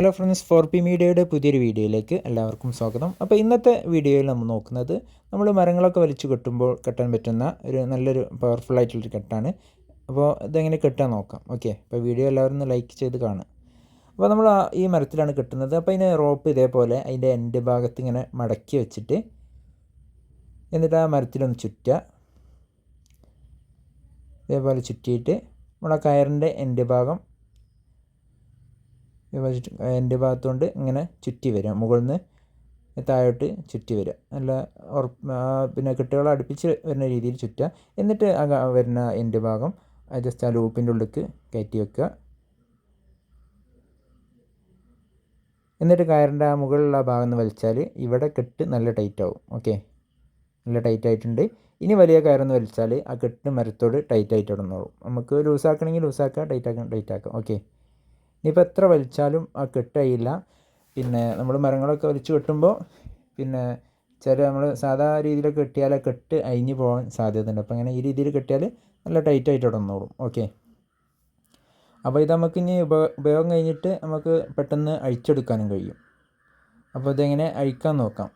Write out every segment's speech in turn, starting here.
Hello friends four P മീഡിയയുടെ പുതിയൊരു വീഡിയോയിലേക്ക് എല്ലാവർക്കും സ്വാഗതം. അപ്പോൾ ഇന്നത്തെ വീഡിയോയിൽ നമ്മൾ നോക്കുന്നത് നമ്മൾ മരങ്ങളൊക്കെ വലിച്ചു കെട്ടുമ്പോൾ കെട്ടാൻ പറ്റുന്ന ഒരു നല്ലൊരു പവർഫുൾ ആയിട്ടുള്ളൊരു കെട്ടാണ്. അപ്പോൾ ഇതെങ്ങനെ കെട്ടാൻ നോക്കാം. ഓക്കെ അപ്പോൾ വീഡിയോ എല്ലാവരും ഒന്ന് ലൈക്ക് ചെയ്ത് കാണുക. അപ്പോൾ നമ്മൾ ഈ മരത്തിലാണ് കെട്ടുന്നത്. അപ്പോൾ അതിന് റോപ്പ് ഇതേപോലെ അതിന്റെ എൻഡ് ഭാഗത്ത് ഇങ്ങനെ മടക്കി വെച്ചിട്ട് എന്നിട്ട് ആ മരത്തിലൊന്ന് ചുറ്റുക. ഇതേപോലെ ചുറ്റിയിട്ട് നമ്മൾ ആ കയറിന്റെ എൻഡ് ഭാഗം എന്റെ ഭാഗത്തുകൊണ്ട് ഇങ്ങനെ ചുറ്റി വരിക മുകളിൽ നിന്ന് താഴോട്ട് ചുറ്റി വരിക നല്ല പിന്നെ കെട്ടുകൾ അടുപ്പിച്ച് വരുന്ന രീതിയിൽ ചുറ്റുക. എന്നിട്ട് വരുന്ന എന്റെ ഭാഗം ജസ്റ്റ് ആ ലൂപ്പിന്റെ ഉള്ളിലേക്ക് കയറ്റി വെക്കുക. എന്നിട്ട് കയറിന്റെ ആ മുകളിലുള്ള ഭാഗം എന്ന് വലിച്ചാൽ ഇവിടെ കെട്ട് നല്ല ടൈറ്റ് ആവും ഓക്കെ? നല്ല ടൈറ്റ് ആയിട്ടുണ്ട് ഇനി വലിയ കയറെന്ന് വലിച്ചാൽ ആ കെട്ട് മരത്തോട് ടൈറ്റ് ആയിട്ട് ഇടുന്നോളും നമുക്ക് ലൂസാക്കണമെങ്കിൽ ലൂസാക്കാം ടൈറ്റ് ആക്കാം ടൈറ്റ് ആക്കാം ഓക്കെ? ഇനിയിപ്പോൾ എത്ര വലിച്ചാലും ആ കെട്ടയില്ല പിന്നെ നമ്മൾ മരങ്ങളൊക്കെ വലിച്ചു കെട്ടുമ്പോൾ പിന്നെ ചില നമ്മൾ സാധാ രീതിയിലൊക്കെ കെട്ടിയാൽ കെട്ട് അഴിഞ്ഞു പോകാൻ സാധ്യതയുണ്ട്. അപ്പോൾ അങ്ങനെ ഈ രീതിയിൽ കെട്ടിയാൽ നല്ല ടൈറ്റായിട്ട് ഇടന്നോളും ഓക്കെ അപ്പോൾ ഇത് നമുക്ക് ഇനി ഉപയോഗം കഴിഞ്ഞിട്ട് നമുക്ക് പെട്ടെന്ന് അഴിച്ചെടുക്കാനും കഴിയും. അപ്പോൾ ഇതെങ്ങനെ അഴിക്കാൻ നോക്കാം.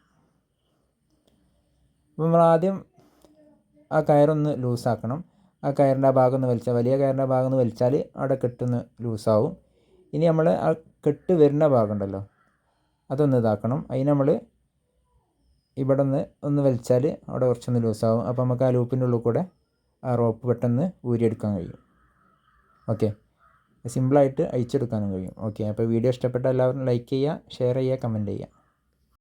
അപ്പോൾ നമ്മൾ ആദ്യം ആ കയറൊന്ന് ലൂസാക്കണം. ആ കയറിന്റെ ആ ഭാഗം ഒന്ന് വലിച്ചാൽ വലിയ കയറിന്റെ ഭാഗം ഒന്ന് വലിച്ചാൽ അവിടെ കെട്ടൊന്ന് ലൂസാവും. ഇനി നമ്മൾ ആ കെട്ട് വരുന്ന ഭാഗമുണ്ടല്ലോ അതൊന്ന് ഇതാക്കണം. അതിന് നമ്മൾ ഇവിടെ നിന്ന് ഒന്ന് വലിച്ചാൽ അവിടെ കുറച്ചൊന്ന് ലൂസാവും. അപ്പോൾ നമുക്ക് ആ ലൂപ്പിന്റെ ഉള്ളിൽ കൂടെ ആ റോപ്പ് പെട്ടെന്ന് ഊരിയെടുക്കാൻ കഴിയും. ഓക്കെ സിമ്പിളായിട്ട് അയച്ചെടുക്കാനും കഴിയും. ഓക്കെ അപ്പോൾ വീഡിയോ ഇഷ്ടപ്പെട്ട എല്ലാവരും ലൈക്ക് ചെയ്യുക ഷെയർ ചെയ്യുക കമന്റ് ചെയ്യുക.